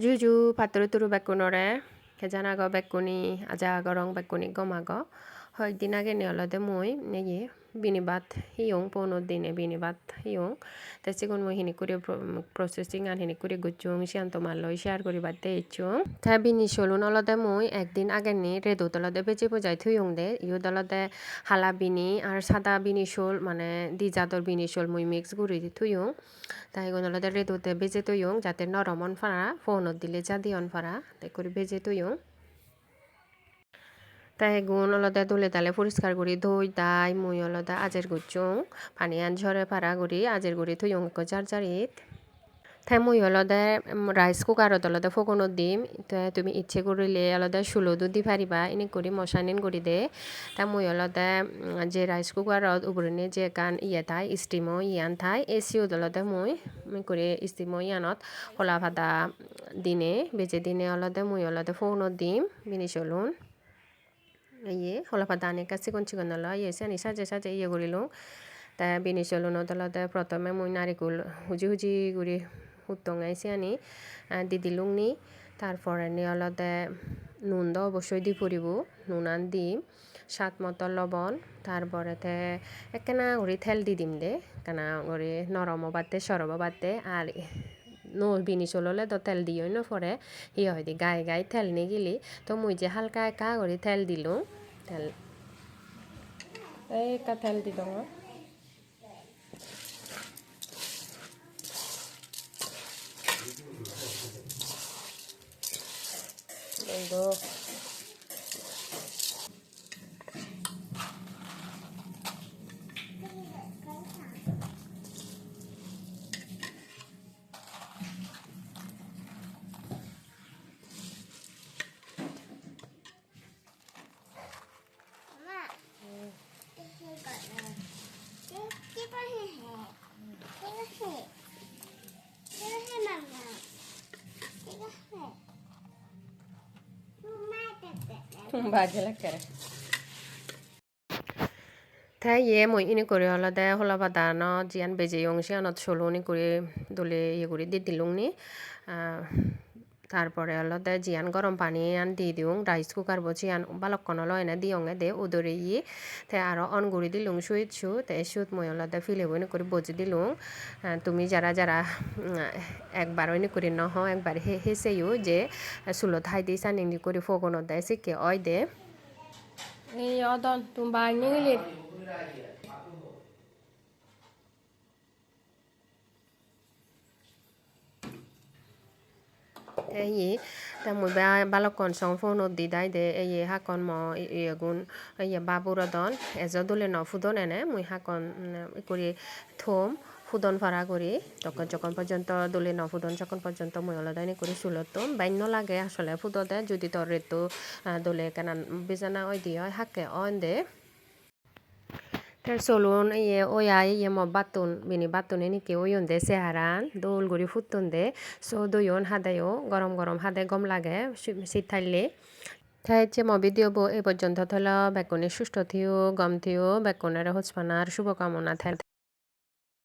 Juju paturu bekkunore kejanago bekkuni ajago rong bekkuni gomago hoikdin aগে ni olode mui neye binibat hiyong ponot dine binibat hiyong te sigun mui hini kuri processing an hini kuri gossung siyan tomalloi share guribatte issung te bini sulun olode mui ekdin ageni redot olode beje bujai toyong de iyot olode hala bini ar sada bini sul mane di jador bini sul mui mix guri toyong te igun olode redote beje toyong jate noromon para fonot dile jadiyon para te ikkori beje toyong te egun olode dole dale puriskar guri dhoi dai mui olode ajer gossung paniyan jore para guri ajer guri toyong ekko jar jarit te mui olode rice cookerot olode fogonot dim te tumi icche gurile olode sulodo di pariba inik guri mosanin guride te mui olode je rice cookerot ugurine je ekkan iye thai steamo iyan thai ei siyot olode mui ekkore steamo iyanot hola pada dine beje dine olode mui olode fogonot dim bini sulun iye hola padani ekka sigon sigon olo iye siyani sajey sajey iye gurilung te bini sulunot olode protome mui narikul huji huji guri huttongey siyani didilung ni tar poreni olode nun do obossoi di puribo nunan dim স্বাদ মতো লবণ তারপরেতে একখানা করে তেল দি দিম দে একখানা করে নরম বাদতে সরব বাদতে আর নো বিনি চললে তো তেল দিও ন ফরে সি ইয়ে হয় দি, গায়ে গায়ে তেল নিগিলি তো মুই যে হালকা একা করে তেল দিলোঁ, তেল। এই একা তেল দি দঙ There you. 됐대. বাজে লাগে তাই ইয়ে মই ইনি করে হলো হলা বাদান জিয়ান বেজে অংশে আনত সলুনি করে দলে ইয়ে করে দিয়ে দিলুং নি তারপরে হলদে জিয়ান গরম পানি আন দি দিউং, রাইস কুকার বচি আন বালকন লয় না দিয়ঙে দে, উদরে ই। তে আরও অন গুড়ি দিলুং সুইত সু, তে সুত মই হলদে ফিলে বইনি করে বজি দিলুং। তুমি যারা যারা একবার ওইনি করে নহ, একবার হে হেসেইও যে, সুলত হাই দি সানিং করে ফগনত দেয় সিকে, অয় দে। এই অদন, তুমি বাইরে গেলি এই ta mui ba balokon song phone di dai de ei hakon mo iyegun iye baburodon ejo dole no fudon ene mui hakon kuri thom ফুদন ফাড়া করি তখন যখন পর্যন্ত দলে ন ফুদন যখন পর্যন্ত মই অলদানি করে সুলতো বাইন্য লাগে আসলে ফুদতে যদি তোর রেতো দলে কেন বিজানা ওই দিয়ে হাকে on they Ter solun iye oya iye mo batun bini batun ini ke oyun de seharan dol guri futtun de so doyon hadayo gorom gorom hade gom lage শীত থাইলে তাই যে ম ভিডিও বো এ পর্যন্ত থল বেগুনের সুস্থ থিও গম থিও বেকুনের হোসপানার শুভকামনা থাই